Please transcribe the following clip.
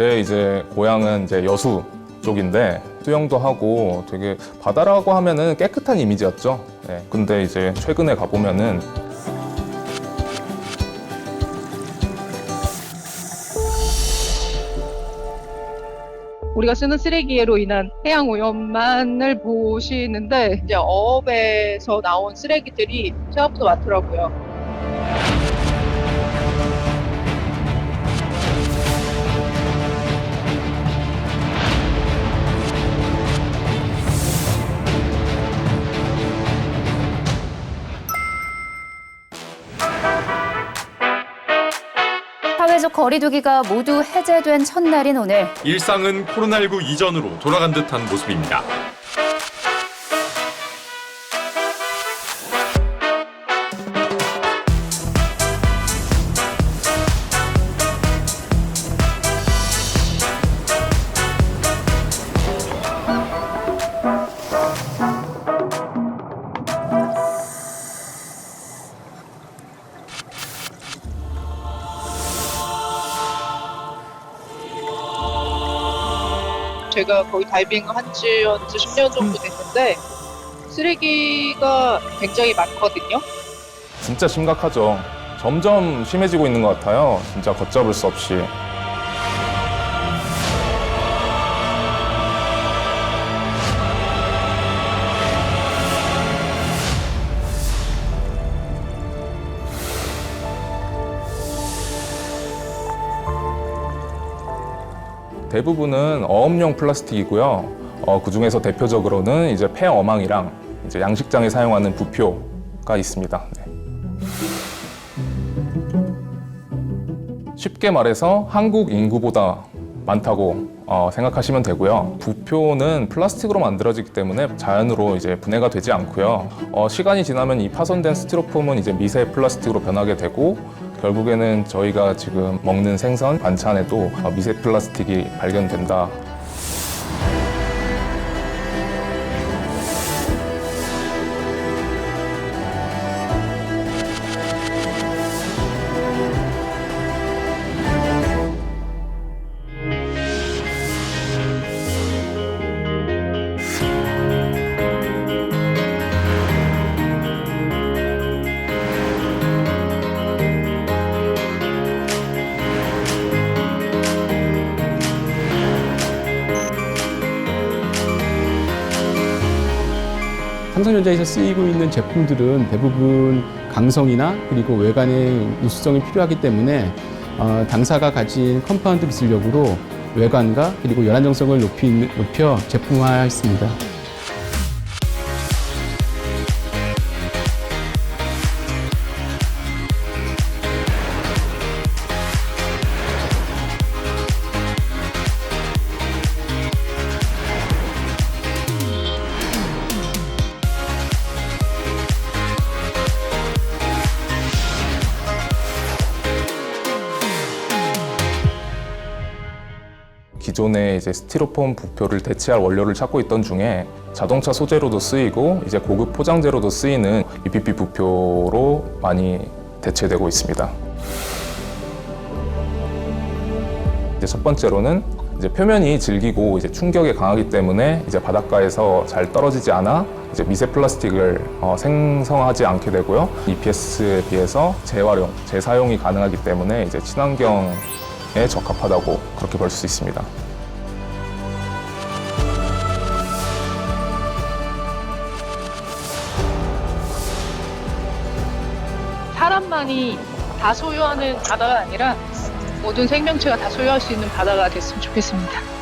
제 이제 고향은 이제 여수 쪽인데 수영도 하고 되게 바다라고 하면은 깨끗한 이미지였죠. 네. 근데 이제 최근에 가보면은 우리가 쓰는 쓰레기로 인한 해양 오염만을 보시는데 이제 어업에서 나온 쓰레기들이 생각보다 많더라고요. 거리두기가 모두 해제된 첫날인 오늘 일상은 코로나19 이전으로 돌아간 듯한 모습입니다. 제가 거의 다이빙을 한지 현재 10년 정도 됐는데 쓰레기가 굉장히 많거든요. 진짜 심각하죠. 점점 심해지고 있는 것 같아요. 진짜 걷잡을 수 없이. 대부분은 어업용 플라스틱이고요. 어, 그 중에서 대표적으로는 이제 폐어망이랑 이제 양식장에 사용하는 부표가 있습니다. 네. 쉽게 말해서 한국 인구보다 많다고 어, 생각하시면 되고요. 부표는 플라스틱으로 만들어지기 때문에 자연으로 이제 분해가 되지 않고요. 어, 시간이 지나면 이 파손된 스티로폼은 이제 미세 플라스틱으로 변하게 되고 결국에는 저희가 지금 먹는 생선 반찬에도 어, 미세 플라스틱이 발견된다. 삼성전자에서 쓰이고 있는 제품들은 대부분 강성이나 그리고 외관의 우수성이 필요하기 때문에 어, 당사가 가진 컴파운드 기술력으로 외관과 그리고 열한 정성을 높이, 높여 제품화했습니다. 기존의 이제 스티로폼 부표를 대체할 원료를 찾고 있던 중에 자동차 소재로도 쓰이고 이제 고급 포장재로도 쓰이는 UPP 부표로 많이 대체되고 있습니다. 이제 첫 번째로는 이제 표면이 질기고 이제 충격에 강하기 때문에 이제 바닷가에서 잘 떨어지지 않아 이제 미세 플라스틱을 어, 생성하지 않게 되고요. EPS에 비해서 재활용, 재사용이 가능하기 때문에 이제 친환경 에 적합하다고 그렇게 볼 수 있습니다. 사람만이 다 소유하는 바다가 아니라 모든 생명체가 다 소유할 수 있는 바다가 됐으면 좋겠습니다.